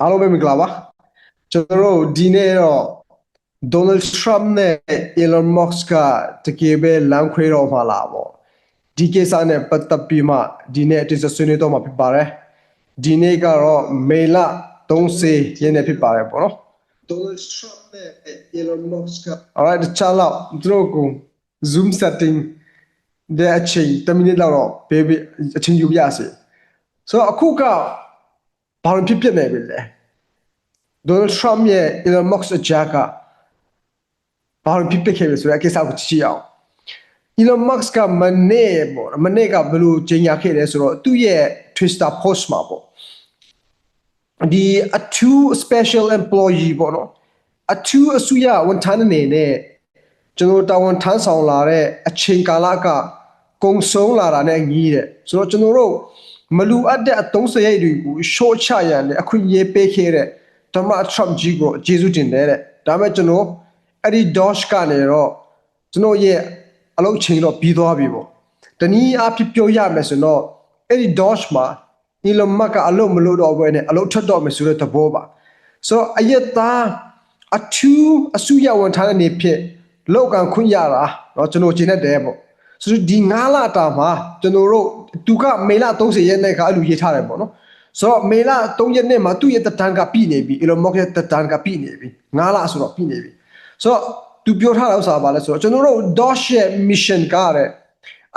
အားလုံးပဲမင်္ဂလာပါကျွန်တော်တို့ဒီနေ့တော့ Donald Trump နဲ့ Elon Musk ကတကယ်ပဲလမ်းခွဲတော့မှာလားပေါ့ဒီကိစ္စနဲ့ပတ်သက်ပြီးမှဒီနေ့အတိအကျဆွေးနွေးတော့မှာဖြစ်ပါတယ်ဒီနေ့ကတော့မေလ30ရက်နေ့ဖြစ်ပါတယ်ပေါ့နော် Donald Trump နဲ့ Elon Musk က alright တခြားတော့သူတို့က Zoom setting တဲ့အချိန်10မိနစ်လောက်တော့ပေးပြီးအချိန်ယူပြရစီဆိုတော့အခုက ဘာလို့ဖြစ်ဖြစ်နေပြီလဲဒေါ်နယ်ထရမ့်ရဲ့ Elon Musk အကြကဘာလို့ဖြစ်ဖြစ်ခဲ့လဲဆိုတဲ့အကိစ္စကိုကြည့်အောင် Elon Musk ကမနေ့ပေါ့မနေ့ကဘယ်လိုကြေညာခဲ့လဲဆိုတော့သူ့ရဲ့ Twitter post မှာပေါ့ဒီအထူး special employee ပေါ့နော်အထူးအစုရဝန်ထမ်းအနေနဲ့ကျွန်တော်တာဝန်ထမ်းဆောင်လာတဲ့အချိန်ကာလကကုံဆုံးလာတာနဲ့ညီးတဲ့ဆိုတော့ကျွန်တော်တို့ မလူအပ်တဲ့အသုံးစရိတ်တွေကို short ချရန်နဲ့အခွင့်အရေးပေးခဲ့တဲ့ဓမ္မ Trump ကြီးကိုကျေးဇူးတင်တယ်တဲ့ဒါပေမဲ့ကျွန်တော်အဲ့ဒီ Doge ကနေတော့ကျွန်တော်ရဲ့အလုပ်ချိန်တော့ပြီးသွားပြီပေါ့တနည်းအားဖြင့်ပြောရမယ်ဆိုတော့အဲ့ဒီ Doge မှာ Elon Musk ကအလုပ်မလုပ်တော့ဘဲနဲ့အလုပ်ထွက်တော့မယ်ဆိုတဲ့သဘောပါဆိုတော့အယက်သားအထူးအစုရဝန်ထမ်းအနေဖြင့်လောက်ကန်ခွင့်ရတာเนาะကျွန်တော်ရှင်းနေတယ်ပေါ့ ဆိုတော့ဒီ9လတာမှာကျွန်တော်တို့သူကမေလ30ရက်နေ့ကအဲ့လိုရေးထားတယ်ပေါ့နော်ဆိုတော့မေလ3ရက်နေ့မှာသူ့ရဲ့တက်တန်းကပြည့်နေပြီ Elon Musk ရဲ့တက်တန်းကပြည့်နေပြီ9လဆိုတော့ပြည့်နေပြီဆိုတော့သူပြောထားတာဥစ္စာပါလဲဆိုတော့ကျွန်တော်တို့ Doge ရဲ့ mission ကတဲ့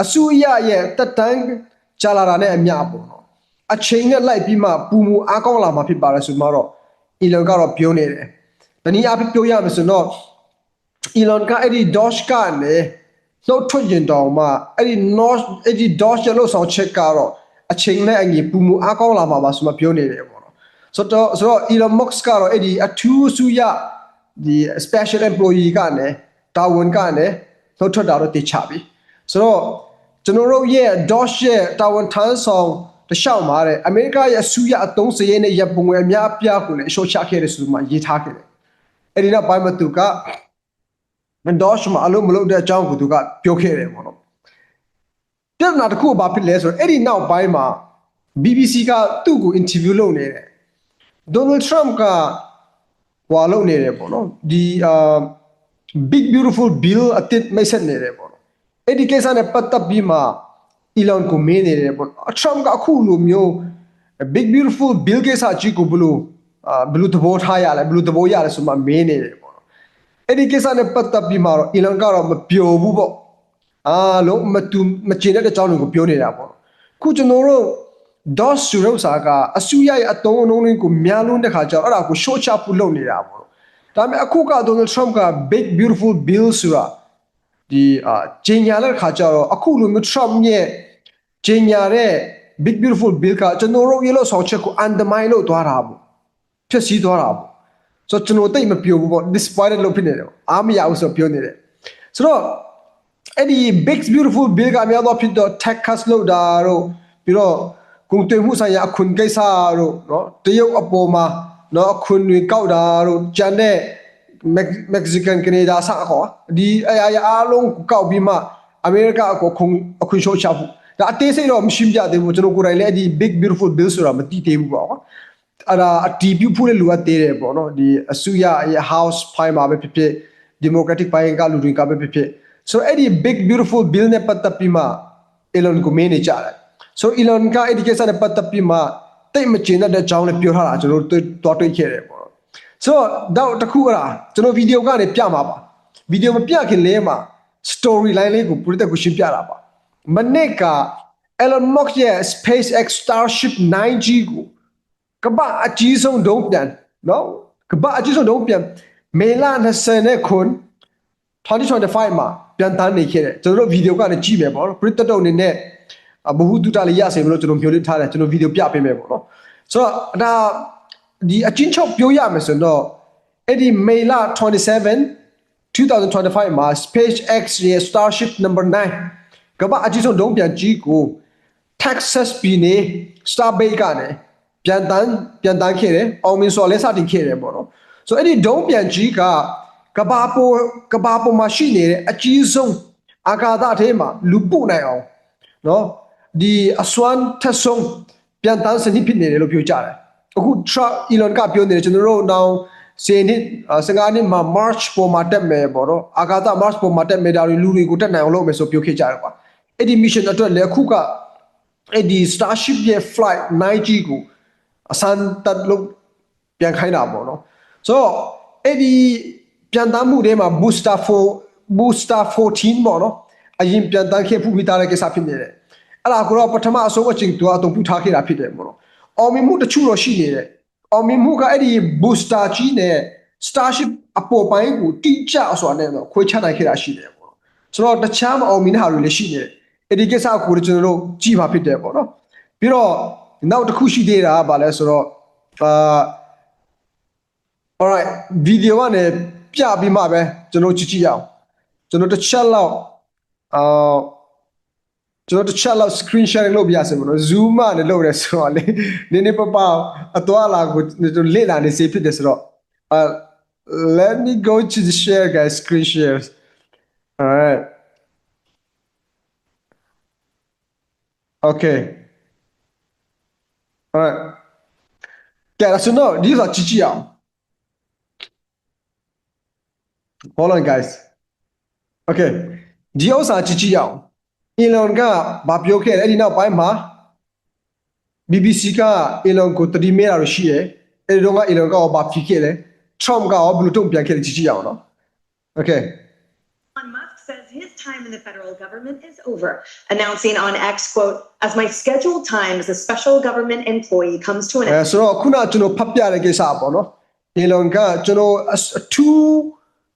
အစုရရဲ့တက်တန်းကြာလာတာနဲ့အမျှပေါ့နော်အချိန်နဲ့လိုက်ပြီးမှပူမူအားကောင်းလာမှာဖြစ်ပါတယ်ဆိုမှတော့ Elon ကတော့ပြောနေတယ်တနည်းအားဖြင့်ပြောရမယ်ဆိုတော့ Elon ကအဲ့ဒီ Doge ကနေ နှုတ်ထွက်ရင်တောင်မှအဲ့ဒီ North အဲ့ဒီ Doge ရဲ့လို့ဆောင်ချက်ကတော့အချိန်နဲ့အညီပူမူအားကောင်းလာမှာပါဆိုမှပြောနေတယ်ပေါ့နော်ဆိုတော့ဆိုတော့ Elon Musk ကတော့အဲ့ဒီအထူးစုရဒီ special employee ကနေတာဝန်ကနေနှုတ်ထွက်တာတော့တည်ချပြီဆိုတော့ကျွန်တော်တို့ရဲ့ Doge ရဲ့တာဝန်ထမ်းဆောင်တခြားမှာတဲ့အမေရိကရဲ့အစုရအသုံးစရိတ်နဲ့ရပုံငွေအများအပြားကိုလည်းအရှော့ချခဲ့တယ်ဆိုမှရေးထားခဲ့တယ်အဲ့ဒီနောက်ပိုင်းမှာသူက ဒေါရှမှာအလုံးမလုံးတဲ့အကြောင်းကိုသူကပြောခဲ့တယ်ပေါ့နော်ပြဿနာတစ်ခုကဘာဖြစ်လဲဆိုတော့အဲ့ဒီနောက်ပိုင်းမှာ BBC ကသူ့ကို interview လုပ်နေတယ် Donald Trump ကဟွာလုပ်နေတယ်ပေါ့နော်ဒီအာ big beautiful bill အတစ်မိတ်ဆက်နေတယ်ပေါ့နော်အဲ့ဒီကိစ္စနဲ့ပတ်သက်ပြီးမှ Elon ကိုမင်းနေတယ်ပေါ့ Trump ကအခုလိုမျိုး big beautiful bill ကိစ္စကြီးကိုဘယ်လိုအာဘယ်လိုသဘောထားရလဲဘယ်လိုသဘောရလဲဆိုမှမင်းနေတယ်ပေါ့ အဲ့ဒီကိစ္စနဲ့ပတ်သက်ပြီးမှတော့ Elon ကတော့မပျော်ဘူးပေါ့အားလုံးမတူမချင်တဲ့အကြောင်းတွေကိုပြောနေတာပေါ့ခုကျွန်တော်တို့ DOS ဆိုတဲ့ဥစ္စာကအစုရရဲ့အတုံးအလုံးလေးကိုများလုံးတဲ့ခါကျတော့အဲ့ဒါကို short ချဖို့လုပ်နေတာပေါ့ဒါပေမဲ့အခုက Donald Trump က big beautiful bill ဆိုတာဒီအာဂျင်ညာတဲ့ခါကျတော့အခုလိုမျိုး Trump ရဲ့ဂျင်ညာတဲ့ big beautiful bill ကကျွန်တော်တို့ရေလို့ဆောင်ချက်ကို undermine လုပ်သွားတာပေါ့ဖြစ်စည်းသွားတာပေါ့ ဆိုတော့ကျွန်တော်တိတ်မပြောဘူးပေါ့ disappointed လုပ်ဖြစ်နေတယ်ပေါ့အားမရဘူးဆိုတော့ပြောနေတယ်ဆိုတော့အဲ့ဒီ big beautiful bill ကများတော့ဖြစ်တော့ tax cuts လုပ်တာတော့ပြီးတော့ကုန်သွယ်မှုဆိုင်ရာအခွန်ကိစ္စတော့เนาะတရုတ်အပေါ်မှာเนาะအခွန်တွေကောက်တာတော့ဂျန်တဲ့ Mexican Canada စအခေါ်ဒီအရာရာအားလုံးကိုကောက်ပြီးမှအမေရိကအကိုခုံအခွင့်ရှော့ချဖို့ဒါအသေးစိတ်တော့မရှိပြသေးဘူးကျွန်တော်ကိုယ်တိုင်လည်းအဲ့ဒီ big beautiful bill ဆိုတာမသိသေးဘူးပေါ့ကွာ အဲ့ဒါအတီးပြုဖို့လည်းလိုအပ်သေးတယ်ပေါ့နော်ဒီအစုရရဲ့ house ဖိုင်မှာပဲဖြစ်ဖြစ် democratic ဘိုင်းကလူတွေကပဲဖြစ်ဖြစ် so အဲ့ဒီ big beautiful bill နဲ့ပတ်သက်ပြီးမှ Elon ကိုမင်းနေကြတယ် so Elon ကအဲ့ဒီကိစ္စနဲ့ပတ်သက်ပြီးမှတိတ်မကျင်တဲ့အကြောင်းလည်းပြောထားတာကျွန်တော်တို့တော်တွေ့ခဲ့တယ်ပေါ့နော် so တော့တခုကလားကျွန်တော်ဗီဒီယိုကနေပြမှာပါဗီဒီယိုမပြခင်လဲမှာ story line လေးကိုပရိသတ်ကိုရှင်းပြတာပါမနေ့က Elon Musk ရဲ့ SpaceX Starship 9G ကို ကမ္ဘာအကြီးဆုံးဒုံးပြန်နော်ကမ္ဘာအကြီးဆုံးဒုံးပြန်မေလ20နဲ့ခွန်2025မှာပြန်တန်းနေခဲ့တယ်ကျွန်တော်တို့ဗီဒီယိုကနေကြည့်မယ်ပေါ့နော်ပရိသတ်တို့အနေနဲ့ဘဟုတုတလေးရစေမလို့ကျွန်တော်မျှော်လင့်ထားတယ်ကျွန်တော်ဗီဒီယိုပြပေးမယ်ပေါ့နော်ဆိုတော့ဒါဒီအချင်းချုပ်ပြောရမယ်ဆိုတော့အဲ့ဒီမေလ27 2025မှာ SpaceX ရဲ့ Starship number 9ကမ္ဘာအကြီးဆုံးဒုံးပြန်ကြီးကို Texas ပြည်နယ် Starbase ကနေ ပြန်တန်းပြန်တန်းခဲ့တယ်အောင်မြင်စွာလဲစတင်ခဲ့တယ်ပေါ့နော်ဆိုအဲ့ဒီဒုံးပြန်ကြီးကကဘာပေါ်ကဘာပေါ်မှာရှိနေတဲ့အကြီးဆုံးအာကာသအထဲမှာလူပို့နိုင်အောင်နော်ဒီအစွမ်းထက်ဆုံးပြန်တန်းစနစ်ဖြစ်နေတယ်လို့ပြောကြတယ်အခု Trump Elon ကပြောနေတယ်ကျွန်တော်တို့နောက်စေနှစ်စကားနှစ်မှာ March ပေါ်မှာတက်မယ်ပေါ့နော်အာကာသ March ပေါ်မှာတက်မယ်ဒါတွေလူတွေကိုတက်နိုင်အောင်လုပ်မယ်ဆိုပြောခဲ့ကြတယ်ကွာအဲ့ဒီ mission အတွက်လည်းအခုကအဲ့ဒီ Starship ရဲ့ flight 9G ကို အစမ်းတက်လို့ပြန်ခိုင်းတာပေါ့နော်ဆိုတော့အဲ့ဒီပြန်တမ်းမှုတွေမှာ booster 4 booster 14ပေါ့နော်အရင်ပြန်တမ်းခဲ့ဖူးပြီးသားတဲ့ကိစ္စဖြစ်နေတယ်အဲ့ဒါကိုတော့ပထမအဆုံးအချိန်သူအတုံးပြထားခဲ့တာဖြစ်တယ်ပေါ့နော်အောင်မြင်မှုတချို့တော့ရှိနေတယ်အောင်မြင်မှုကအဲ့ဒီ booster ကြီးနဲ့ starship အပေါ်ပိုင်းကိုတိကျဆိုတာနဲ့တော့ခွဲခြားနိုင်ခဲ့တာရှိတယ်ပေါ့နော်ဆိုတော့တခြားမအောင်မြင်တဲ့ဟာတွေလည်းရှိနေတယ်အဲ့ဒီကိစ္စကိုကျွန်တော်တို့ကြည့်ပါဖြစ်တယ်ပေါ့နော်ပြီးတော့ နောက်တစ်ခုရှိသေးတာကဘာလဲဆိုတော့အာ alright ဗီဒီယိုကနေပြပြီးမှပဲကျွန်တော်ကြည့်ကြည့်ရအောင်ကျွန်တော်တစ်ချက်လောက်အာကျွန်တော်တစ်ချက်လောက် screen sharing လုပ်ပြရစေမလို့ zoom ကနေလုပ်ရဲဆိုတော့လေနည်းနည်းပပအသွားလာကိုကျွန်တော်လေ့လာနေစေဖြစ်တယ်ဆိုတော့အာ let me go to the share guys screen shares alright okay alright ကဲဆိုတော့ဒီဆိုကြည့်ကြည့်အောင် Hold on guys. Okay. ဒီဥစ္စာကြည့်ကြည့်အောင် Elon ကဘာပြောခဲ့လဲအဲ့ဒီနောက်ပိုင်းမှာ BBC က Elon ကိုတတိမဲတာလို့ရှိရဲအဲ့ဒီတော့က Elon ကဘာဖြစ်ခဲ့လဲ Trump ကရောဘယ်လိုတုံ့ပြန်ခဲ့လဲကြည့်ကြည့်အောင်နော် Okay. Elon Musk says his time in the federal government is over, announcing on X, quote, as my scheduled time as a special government employee comes to an အဲ end. ဆိုတော့ခုနကကျွန်တော်ဖတ်ပြတဲ့ကိစ္စပေါ့နော် Elon ကကျွန်တော်အစအထူး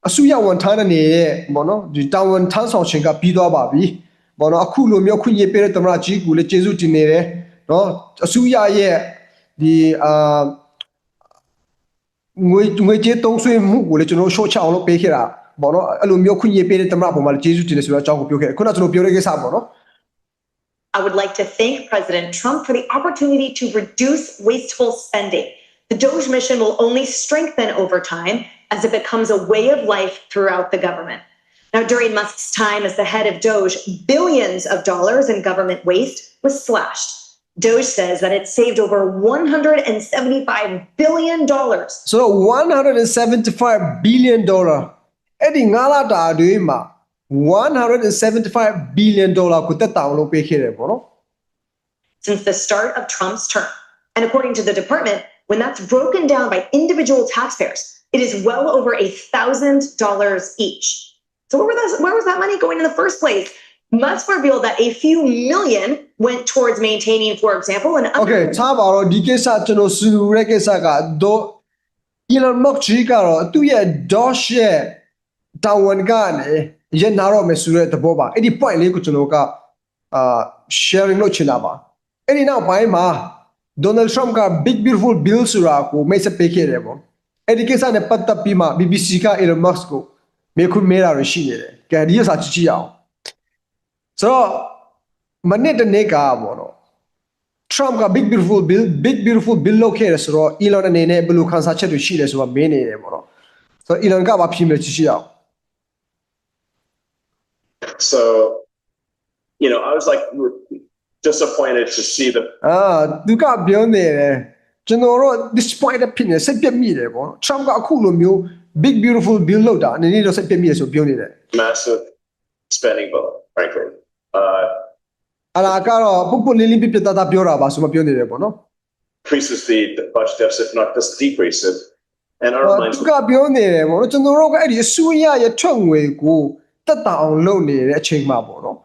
အစုရဝန်ထမ်းနေရဲ့ပေါ့နော်ဒီတာဝန်ထမ်းဆောင်ခြင်းကပြီးသွားပါပြီပေါ့နော်အခုလိုမျိုးခွင့်ရပေးတဲ့သမ္မတကြီးကလည်းကျေးဇူးတင်နေတယ်နော်အစုရရဲ့ဒီအာငွေငွေကြေးတုံးဆွေးမှုကိုလည်းကျွန်တော်ရှော့ချအောင်လုပ်ပေးခဲ့တာ ပေါ့နော်အဲ့လိုမျိုးခွင့်ရပေးတဲ့သမ္မတပုံမှာလည်းကျေးဇူးတင်တယ်ဆိုတော့အကြောင်းကိုပြောခဲ့တယ်ခုနကကျွန်တော်ပြောတဲ့ကိစ္စပေါ့နော် I would like to thank President Trump for the opportunity to reduce wasteful spending. The Doge mission will only strengthen over time as it becomes a way of life throughout the government. Now, during Musk's time as the head of Doge, billions of dollars in government waste was slashed. Doge says that it saved over $175 billion. ဆိုတော့175 billion dollar အဲ့ဒီငါးလာတာတွေမှာ175 billion dollar ကိုတက်တောင်လုပ်ပေးခဲ့တယ်ပေါ့နော် since the start of Trump's term. And according to the department, when that's broken down by individual taxpayers, it is well over a thousand dollars each. So where, were those, where was that money going in the first place? Musk revealed that a few million went towards maintaining, for example, an Okay ထားပါတော့ဒီကိစ္စကျွန်တော်စူရဲကိစ္စကတော့ Elon Musk ကြီးကတော့သူ့ရဲ့ Doge ရဲ့ တာဝန်ကနေရနာတော့မယ်ဆိုတဲ့သဘောပါအဲ့ဒီ point လေးကိုကျွန်တော်ကအာ sharing လုပ်ချင်တာပါအဲ့ဒီနောက်ပိုင်းမှာ Donald Trump က big beautiful bill ဆိုတာကိုမိတ်ဆက်ပေးခဲ့တယ်ပေါ့အဲ့ဒီကိစ္စနဲ့ပတ်သက်ပြီးမှ BBC က Elon Musk ကိုမေခွန်းမေးတာတွေရှိနေတယ်ကဲဒီဥစ္စာကြည့်ကြည့်အောင်ဆိုတော့မနေ့တနေ့ကပေါ့နော် Trump က big beautiful bill big beautiful bill လုပ်ခဲ့တယ်ဆိုတော့ Elon အနေနဲ့ဘယ်လိုခန်းစားချက်တွေရှိလဲဆိုတော့မင်းနေတယ်ပေါ့နော်ဆိုတော့ Elon ကဘာဖြစ်မလဲကြည့်ကြည့်အောင် So, you know, I was like disappointed to see the အာသူကပြောနေတယ်ကျွန်တော်တို့ disappointed ဖြစ်နေစိတ်ပြတ်မိတယ်ပေါ့နော် Trump ကအခုလိုမျိုး big beautiful bill လုပ်တာအနေနဲ့တော့စိတ်ပြတ်မိတယ်ဆိုပြောနေတယ် massive spending bill, frankly. Uh, အဲ့ဒါကတော့ပုပ်ပုလေးလေးပြပြတတ်တာပြောတာပါဆိုမှပြောနေတယ်ပေါ့နော် increases the, the budget deficit, not just decrease it. And our သူ minds ကပြောနေတယ်ပေါ့နော်ကျွန်တော်တို့ကအဲ့ဒီအစိုးရရဲ့ထွက်ငွေကို တက်တာအောင်လုပ်နေတဲ့အချိန်မှာပေါ့နော်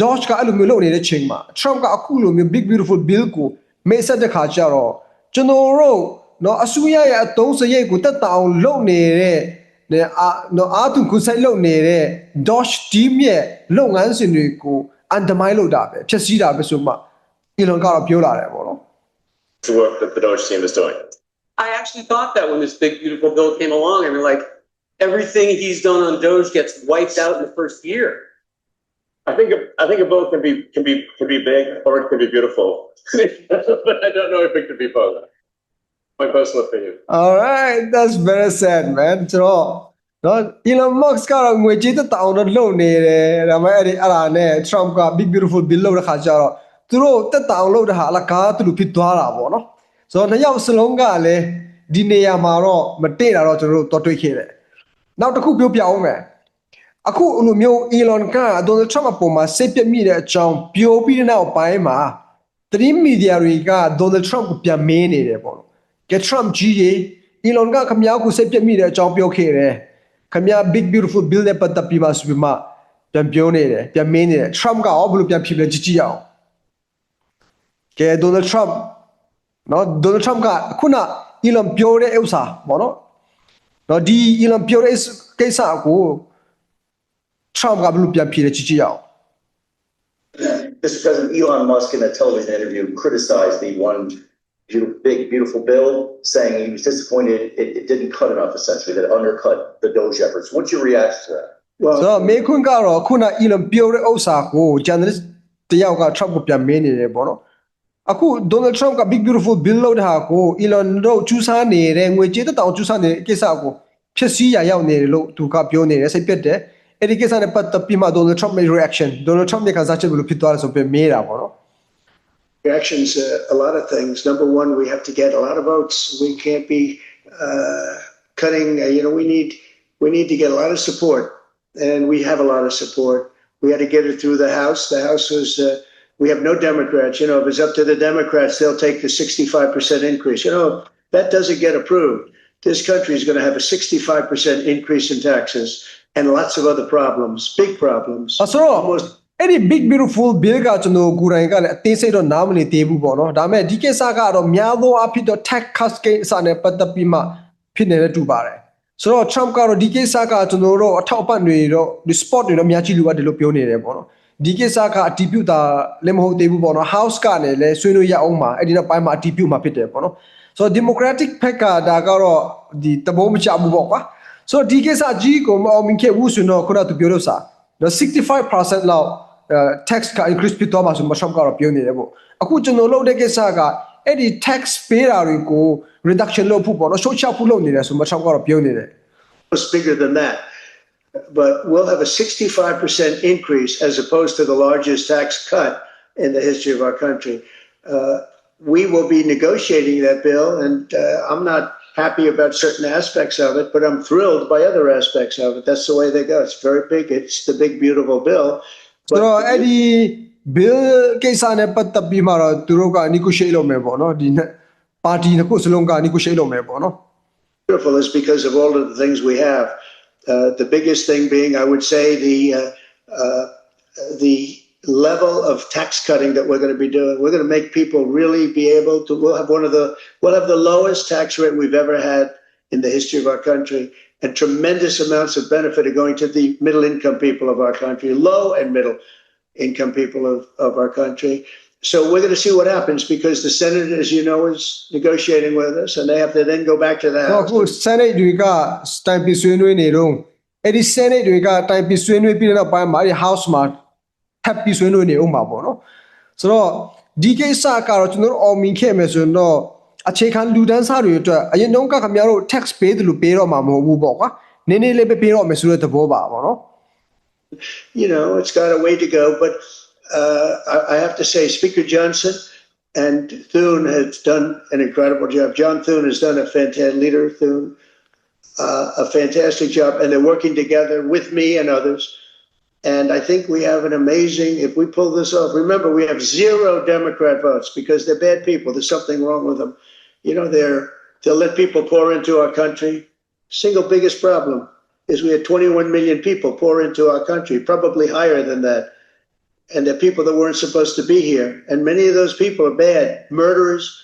Dodge ကအဲ့လိုမျိုးလုပ်နေတဲ့အချိန်မှာ Trump ကအခုလိုမျိုး big beautiful bill ကိုမေးဆက်တဲ့ခါကျတော့ကျွန်တော်တို့နော်အစိုးရရဲ့အသုံးစရိတ်ကိုတက်တာအောင်လုပ်နေတဲ့ねအာနော်အာသူကိုစိုက်လုပ်နေတဲ့ Dodge team ရဲ့လုပ်ငန်းစဉ်တွေကို undermine လုပ်တာပဲဖြည့်ဆည်းတာပဲဆိုမှ Elon ကတော့ပြောလာတယ်ပေါ့နော် the work that the Doge team is doing. I actually thought that when this big beautiful bill came along, I mean, like everything he's done on Doge gets wiped out in the first year. I think a- I think a bill can be can be can be big or it can be beautiful, but I don't know if it can be both. My personal opinion. All right that's very sad man ကျွန်တော်နော် Elon Musk ကတော့ငွေကြေးတက်တောင်တော့လုံနေတယ်ဒါပေမဲ့အဲ့ဒီအဲ့ဒါနဲ့ Trump က big beautiful bill လုပ်တဲ့ခါကျတော့သူတို့တက်တောင်လုပ်တဲ့ဟာအလကားသူလူဖြစ်သွားတာပေါ့နော်ဆိုတော့နှစ်ယောက်စလုံးကလည်းဒီနေရာမှာတော့မတည့်တာတော့ကျွန်တော်တို့တော်တွေ့ခဲ့တယ် နောက်တစ်ခုပြောပြအောင်မယ်အခုအလိုမျိုး Elon က Donald Trump အပေါ်မှာစိတ်ပြက်မိတဲ့အကြောင်းပြောပြီးတဲ့နောက်ပိုင်းမှာသတင်းမီဒီယာတွေက Donald Trump ကိုပြန်မင်းနေတယ်ပေါ့နော်။ Get Trump ကြီးရေ Elon ကခမ ्या ကိုစိတ်ပြက်မိတဲ့အကြောင်းပြောခဲ့တယ်။ခမ ्या big beautiful bill နဲ့ပတ်သက်ပြီးမှဆိုပြီးမှပြန်ပြောနေတယ်ပြန်မင်းနေတယ် Trump ကရောဘယ်လိုပြန်ဖြစ်လဲကြည့်ကြည့်အောင်။ကဲ Donald Trump နော် Donald Trump ကခုန Elon ပြောတဲ့ဥစ္စာပေါ့နော်။ နော်ဒီ Elon ပြောတဲ့ကိစ္စကို Trump ကဘယ်လိုပြန်ဖြစ်လဲကြည့်ကြည့်အောင် Mr. President, Elon Musk in a television interview criticized the one beautiful, big, beautiful bill, saying he was disappointed it, it didn't cut enough, essentially, that it undercut the Doge efforts. What's your reaction to that? ဆိုတော့မေခွန်းကတော့ခုန Elon ပြောတဲ့ဥစ္စာကို journalist တယောက်က Trump ကိုပြန်မင်းနေတယ်ပေါ့နော်အခု Donald Trump က big beautiful bill လုပ်တဲ့ဟာကို Elon တို့ကျူးစားနေတဲ့ငွေကြေးတစ်တောင်ကျူးစားနေတဲ့ကိစ္စကို ဖြစ်စည်းရရောက်နေတယ်လို့သူကပြောနေတယ်စိတ်ပြတ်တယ်အဲ့ဒီကိစ္စနဲ့ပတ်သက်ပြီးမှ Donald Trump ရဲ့ reaction Donald Trump ရဲ့ခံစားချက်ဘယ်လိုဖြစ်သွားလဲဆိုပြီးမေးတာပေါ့နော် reactions uh, a lot of things. Number one, we have to get a lot of votes. We can't be uh, cutting. Uh, you know, we need we need to get a lot of support, and we have a lot of support. We had to get it through the House. The House was. Uh, we have no Democrats. You know, if it's up to the Democrats, they'll take the 65% increase. You know, that doesn't get approved. This country is going to have a 65% increase in taxes and lots of other problems, big problems. အဆိုတော့ Almost အဲ့ဒီ big beautiful bill ကကျွန်တော်ကိုယ်တိုင်ကလည်းအသေးစိတ်တော့နားမလည်သေးဘူးပေါ့နော်ဒါပေမဲ့ဒီကိစ္စကတော့များသောအားဖြင့်တော့ tax cut ကိစ္စနဲ့ပတ်သက်ပြီးမှဖြစ်နေတဲ့တူပါတယ်ဆိုတော့ Trump ကတော့ဒီကိစ္စကကျွန်တော်တို့အထောက်အပံ့တွေတော့ဒီ sport တွေတော့များကြီးလိုအပ်တယ်လို့ပြောနေတယ်ပေါ့နော်ဒီကိစ္စကအတီးပြုတာလည်းမဟုတ်သေးဘူးပေါ့နော် house ကလည်းလဲဆွေးနွေးရအောင်ပါအဲ့ဒီတော့ပိုင်းမှာအတီးပြုမှာဖြစ်တယ်ပေါ့နော် ဆိုတော့ democratic ဘက်ကဒါကတော့ဒီတဘောမချဘူးပေါ့ကွာဆိုတော့ဒီကိစ္စကြီးကိုမအောင်မြင်ခဲ့ဘူးဆိုတော့ခုနကသူပြောလို့စာတော့65%လောက်အဲ tax က increase ဖြစ်သွားမှာဆိုမရှော့ကတော့ပြောနေတယ်ပေါ့အခုကျွန်တော်လုပ်တဲ့ကိစ္စကအဲ့ဒီ tax ပေးတာတွေကို reduction လုပ်ဖို့ပေါ့နော် short ချဖို့လုပ်နေတယ်ဆိုမရှော့ကတော့ပြောနေတယ် was bigger than that. But we'll have a 65% increase as opposed to the largest tax cut in the history of our country. Uh, we will be negotiating that bill, and uh, I'm not happy about certain aspects of it, but I'm thrilled by other aspects of it. That's the way they go. It's very bbig. It's the big, beautiful bill. ဆိုတော့အဲ့ဒီ bill ကိစ္စနဲ့ပတ်သက်ပြီးမှတော့သူတို့က negotiate လုပ်မယ်ပေါ့နော်ဒီနှစ်ပါတီနှစ်ခုစလုံးက negotiate လုပ်မယ်ပေါ့နော် beautiful is because of all of the things we have. Uh, the biggest thing being, I would say, the uh, uh, the level of tax cutting that we're going to be doing. We're going to make people really be able to. We'll have one of the we'll have the lowest tax rate we've ever had in the history of our country, and tremendous amounts of benefit are going to the middle income people of our country, low and middle income people of, of our country. So we're going to see what happens because the Senate, as you know, is negotiating with us, and they have to then go back to the တော့ House. အခု Senate တွေကတိုင်ပီဆွေးနွေးနေတော့အဲ့ဒီ Senate တွေကတိုင်ပီဆွေးနွေးပြီးတဲ့နောက်ပိုင်းမှာအဲ့ဒီ House မှာ ထပ်ပြီးဆွေးနွေးနေအောင်ပါပေါ့နော်ဆိုတော့ဒီကိစ္စကတော့ကျွန်တော်တို့အောင်မြင်ခဲ့မယ်ဆိုရင်တော့အခြေခံလူတန်းစားတွေအတွက်အရင်တုန်းကခင်ဗျားတို့ tax ပေးတယ်လို့ပေးတော့မှာမဟုတ်ဘူးပေါ့ကွာနည်းနည်းလေးပဲပေးတော့မယ်ဆိုတဲ့သဘောပါပေါ့နော် you know, it's got a way to go. But uh, I, I have to say, Speaker Johnson and Thune has done an incredible job. John Thune has done a fantastic leader, Thune, uh, a fantastic job, and they're working together with me and others. And I think we have an amazing, if we pull this off, remember we have zero Democrat votes because they're bad people. There's something wrong with them. You know, they're, they'll let people pour into our country. Single biggest problem is we had 21 million people pour into our country, probably higher than that. And they're people that weren't supposed to be here. And many of those people are bad murderers,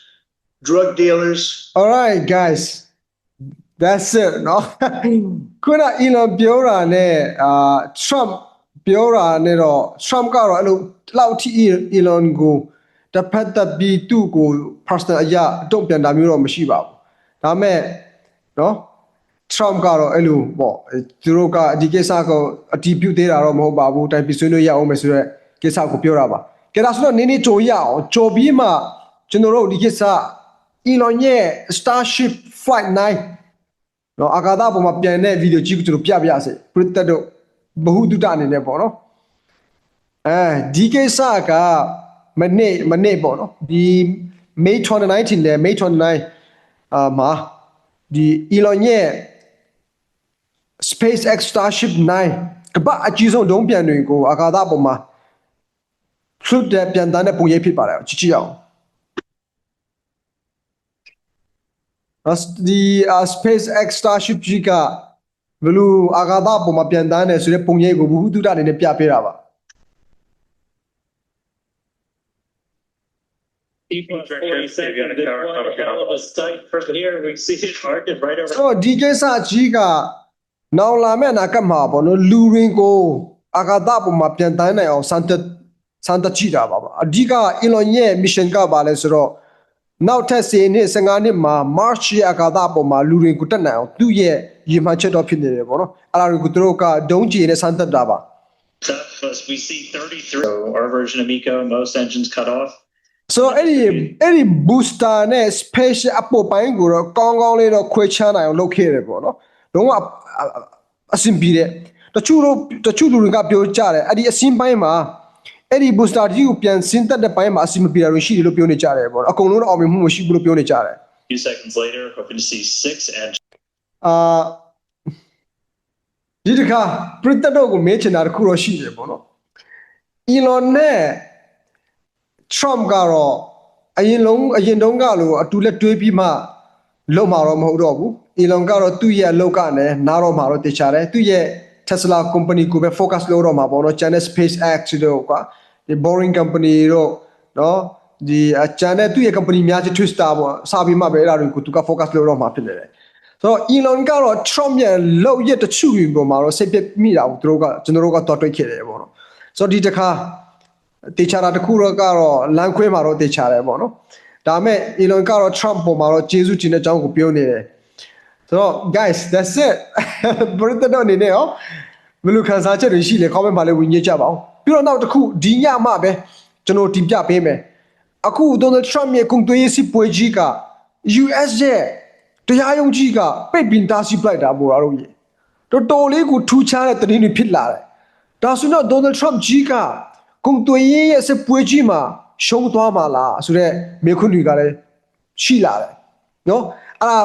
drug dealers. All right, guys. That's it. No? ခုနအီလွန်ပြောတာနဲ့အာ uh, Trump ပြောတာနဲ့တော့ Trump ကတော့အဲ့လိုလောက်ထိ Elon ကိုတစ်ဖက်သက်ပြီးသူ့ကို personal အရာအတုံ့ပြန်တာမျိုးတော့မရှိပါဘူး။ဒါမဲ့နော် Trump ကတော့အဲ့လိုပေါ့သူတို့ကဒီကိစ္စကိုအတီးပြုတ်သေးတာတော့မဟုတ်ပါဘူးတိုင်ပီဆွေးနွေးရအောင်မယ်ဆိုတော့ကိစ္စကိုပြောတာပါ။ကြဒါဆိုတော့နင်းနေကြိုရအောင်ကြိုပြီးမှကျွန်တော်တို့ဒီကိစ္စ Elon ရဲ့ Starship Flight 9နော်အာကာသပေါ်မှာပြန်တဲ့ဗီဒီယိုကြည့်ကျွန်တော်ပြပြစေပရိသတ်တို့ ဘ ഹു တုတအနေနဲ့ပေါ့နော်အဲဒီကိစ္စကမနေ့မနေ့ပေါ့နော်ဒီ May 29တင်တယ် May 29အာမှာဒီ Elon ရဲ့ SpaceX Starship 9ကမ္ဘာအကြီးဆုံးဒုံးပျံတွေကိုအာကာသပေါ်မှာလွတ်တဲ့ပြန်တန်းတဲ့ပုံရိပ်ဖြစ်ပါတယ်ကြည့်ကြည့်အောင်အစဒီအာ SpaceX Starship ကြီးက ဘယ်လိုအာကာသပေါ်မှာပြန်တန်းတယ်ဆိုတဲ့ပုံရိပ်ကိုဘ ഹു တုဒအနေနဲ့ပြပေးတာပါ People forty seconds, this one hell of a sight from here, we see it market right over. ဆိုတော့ဒီကိစ္စကြီးကနောင်လာမယ့်အနာကတ်မှာပေါ့နော်လူရင်းကိုအာကာသပေါ်မှာပြန်တန်းနိုင်အောင်စမ်းသပ်စမ်းသပ်ကြည့်တာပါပါအဓိက Elon ရဲ့ mission ကပါလဲဆိုတော့နောက်ထပ်10နှစ်15နှစ်မှာ March ရဲ့အာကာသပေါ်မှာလူရင်းကိုတက်နိုင်အောင်သူ့ရဲ့ ရည်မှန်းချက်တော့ဖြစ်နေတယ်ပေါ့နော်အဲ့ဒါကိုသူတို့ကဒုံးကျည်နဲ့စမ်းသပ်တာပါ As we see thirty-three, our version of Eco, most engines cut off. ဆိုတော့အဲ့ဒီအဲ့ဒီ booster နဲ့ special အပေါ်ပိုင်းကိုတော့ကောင်းကောင်းလေးတော့ခွဲခြားနိုင်အောင်လုပ်ခဲ့တယ်ပေါ့နော်လုံးဝအအအဆင်ပြေတယ်တချို့တော့တချို့လူတွေကပြောကြတယ်အဲ့ဒီအစင်းပိုင်းမှာအဲ့ဒီ booster ကြီးကိုပြန်ဆင်းသက်တဲ့ပိုင်းမှာအဆင်မပြေတာတွေရှိတယ်လို့ပြောနေကြတယ်ပေါ့နော်အကုန်လုံးတော့အောင်မြင်မှုမရှိဘူးလို့ပြောနေကြတယ် Few seconds later, hoping to see six engines. အာဒီတခါပရိသတ်တို့ကိုမေးချင်တာတစ်ခုတော့ရှိတယ်ပေါ့နော် Elon နဲ့ Trump ကတော့အရင်လုံးအရင်တုန်းကလိုအတူလက်တွဲပြီးမှလုံမှာတော့မဟုတ်တော့ဘူး Elon ကတော့သူ့ရဲ့အလုပ်ကနေနားတော့မှာတော့တခြားတယ်သူ့ရဲ့ Tesla company ကိုပဲ focus လုပ်တော့မှာပေါ့နော် China SpaceX တို့ကွာဒီ Boring company တို့နော်ဒီအချန်တဲ့သူ့ရဲ့ company များချစ် Twitter ပေါ့စာပြီးမှပဲအဲ့ဒါတွေကိုသူက focus လုပ်တော့မှာဖြစ်နေတယ် ဆိုတော့ Elon ကတော့ Trump ရဲ့လောက်ရက်တချို့တွေပေါ်မှာတော့စိတ်ပြက်မိတာကိုသူတို့ကကျွန်တော်တို့ကတော့တွေ့ခဲ့တယ်ပေါ့နော်ဆိုတော့ဒီတစ်ခါတေချာတာတစ်ခုတော့ကတော့လမ်းခွဲမှာတော့တေချာတယ်ပေါ့နော်ဒါပေမဲ့ Elon ကတော့ Trump ပေါ်မှာတော့ကျေးဇူးတင်တဲ့အကြောင်းကိုပြောနေတယ်ဆိုတော့ guys that's it ဘယ်တော့နေနေရောဘယ်လိုခံစားချက်တွေရှိလဲ comment မှာလည်းဝင်ညကြပါအောင်ပြီးတော့နောက်တစ်ခုဒီညမှပဲကျွန်တော်တင်ပြပေးမယ်အခု Donald Trump ရဲ့ကုန်သွယ်ရေးစစ်ပွဲကြီးက US ရဲ့ တရားရုံးကြီးကပိတ်ပင်တားဆီးပလိုက်တာပေါ့အားလုံးကြီးတော်တော်လေးကိုထူးခြားတဲ့သတင်းတွေဖြစ်လာတယ်ဒါဆိုတော့ Donald Trump ကြီးကကုန်သွယ်ရေးရဲ့စပွဲကြီးမှာရှုံးသွားမှာလားဆိုတော့မေခွန်းတွေကလည်းရှိလာတယ်နော်အဲ့ဒါ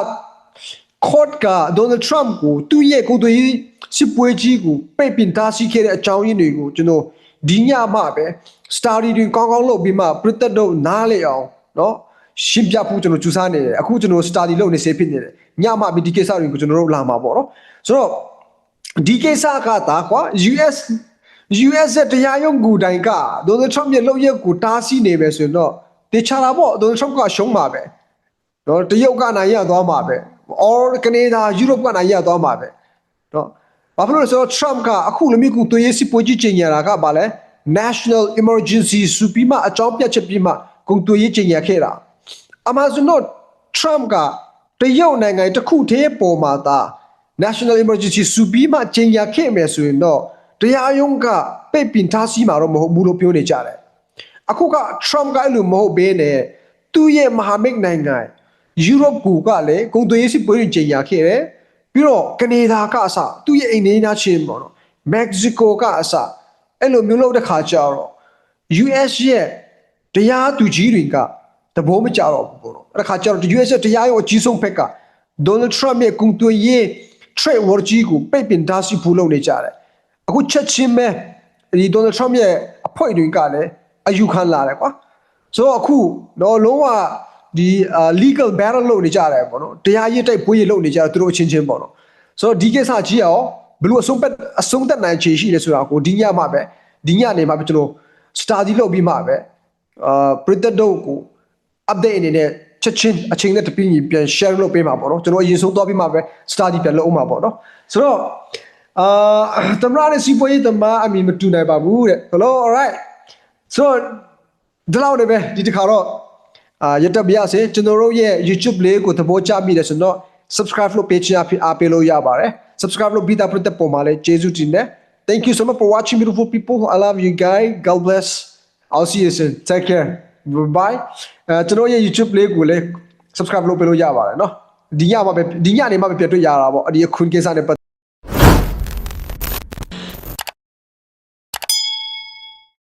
court က Donald Trump ကိုသူ့ရဲ့ကုန်သွယ်ရေးစပွဲကြီးကိုပိတ်ပင်တားဆီးခဲ့တဲ့အကြောင်းရင်းတွေကိုကျွန်တော်ဒီညမှပဲ study တွေကောင်းကောင်းလုပ်ပြီးမှပြည်သက်တို့နားလေအောင်နော် ရှင်းပြဖို့ကျွန်တော်ကြိုးစားနေတယ်အခုကျွန်တော် study လုပ်နေစေဖြစ်နေတယ်ညမှဒီကိစ္စတွေကိုကျွန်တော်တို့လာမှာပေါ့နော်ဆိုတော့ဒီကိစ္စကတာကွာ US US ရဲ့တရားရုံးကူတိုင်က Donald Trump ရဲ့လုပ်ရက်ကိုတားဆီးနေပဲဆိုရင်တော့တေချာတာပေါ့ Donald Trump ကရှုံးမှာပဲနော်တရုတ်ကနိုင်ရသွားမှာပဲ or ကနေဒါ Europe ကနိုင်ရသွားမှာပဲနော်ဘာဖြစ်လို့လဲဆိုတော့ Trump ကအခုလိုမျိုးကူသွေးရေးစစ်ပွဲကြီးချိန်ညာတာကဘာလဲ National Emergency စူပြီးမှအကြောင်းပြချက်ပြီးမှကုန်သွေးရေးချိန်ညာခဲ့တာ Amazon တော့ Trump ကတရုတ်နိုင်ငံတစ်ခုတည်းပေါ်မှာသာ National Emergency စူပြီးမှချိန်ညာခဲ့မယ်ဆိုရင်တော့တရားရုံးကပိတ်ပင်ထားစီမှာတော့မဟုတ်ဘူးလို့ပြောနေကြတယ်အခုက Trump ကအဲ့လိုမဟုတ်ဘဲနဲ့သူ့ရဲ့မဟာမိတ်နိုင်ငံယူရိုပကူကလည်းကုန်သွယ်ရေးစစ်ပွဲတွေချိန်ညာခဲ့တယ်ပြီးတော့ကနေဒါကအစသူ့ရဲ့အိမ်နေနာချင်းပေါ့နော်မက္ကဆီကိုကအစအဲ့လိုမျိုးလုပ်တဲ့ခါကျတော့ US ရဲ့တရားသူကြီးတွေက တဘောမကြတော့ဘူးပေါ့နော်အဲ့ဒါခါကျတော့ US ရဲ့တရားရုံးအကြီးဆုံးဘက်က Donald Trump ရဲ့ကုန်သွယ်ရေး trade war ကြီးကိုပိတ်ပင်တားဆီးဖို့လုပ်နေကြတယ်အခုချက်ချင်းပဲဒီ Donald Trump ရဲ့အဖွဲ့တွေကလည်းအယူခံလာတယ်ကွာဆိုတော့အခုတော့လုံးဝဒီအာ legal battle လုပ်နေကြတယ်ပေါ့နော်တရားရေးတိုက်ပွဲရေးလုပ်နေကြတယ်သူတို့အချင်းချင်းပေါ့နော်ဆိုတော့ဒီကိစ္စကြီးရောဘယ်လိုအဆုံးပတ်အဆုံးသက်နိုင်ခြေရှိလဲဆိုတာကိုဒီညမှပဲဒီညနေမှပဲကျွန်တော် study လုပ်ပြီးမှပဲအာပရိသတ်တို့ကို update အနေနဲ့ချက်ချင်းအချိန်နဲ့တပြင်းကြီးပြန် share လုပ်ပေးမှာပေါ့နော်ကျွန်တော်အရင်ဆုံးသွားပြီးမှပဲ study ပြန်လုပ်အောင်မှာပေါ့နော်ဆိုတော့အာတမရနဲ့စီပွေးရေးတမအမီမတူနိုင်ပါဘူးတဲ့ hello alright ဆိုတော့ဒီလောက်နေပဲဒီတစ်ခါတော့အာရတက်ပြရစေကျွန်တော်တို့ရဲ့ YouTube လေးကိုသဘောကျမိတယ်ဆိုတော့ subscribe လုပ်ပေးချင်အားပေးလို့ရပါတယ် subscribe လုပ်ပြီးသားပြတဲ့ပုံမှာလည်းကျေးဇူးတင်တယ် thank you so much for watching beautiful people i love you guys god bless i'll see you soon take care bye အဲကျွန်တော်ရဲ့ YouTube လေးကိုလည်း subscribe လုပ်ပေးလို့ရပါတယ်เนาะဒီညမှာပဲဒီညနေမှာပဲပြန်တွေ့ရတာပေါ့အဒီအခွင့်ကိစ္စနဲ့ပတ်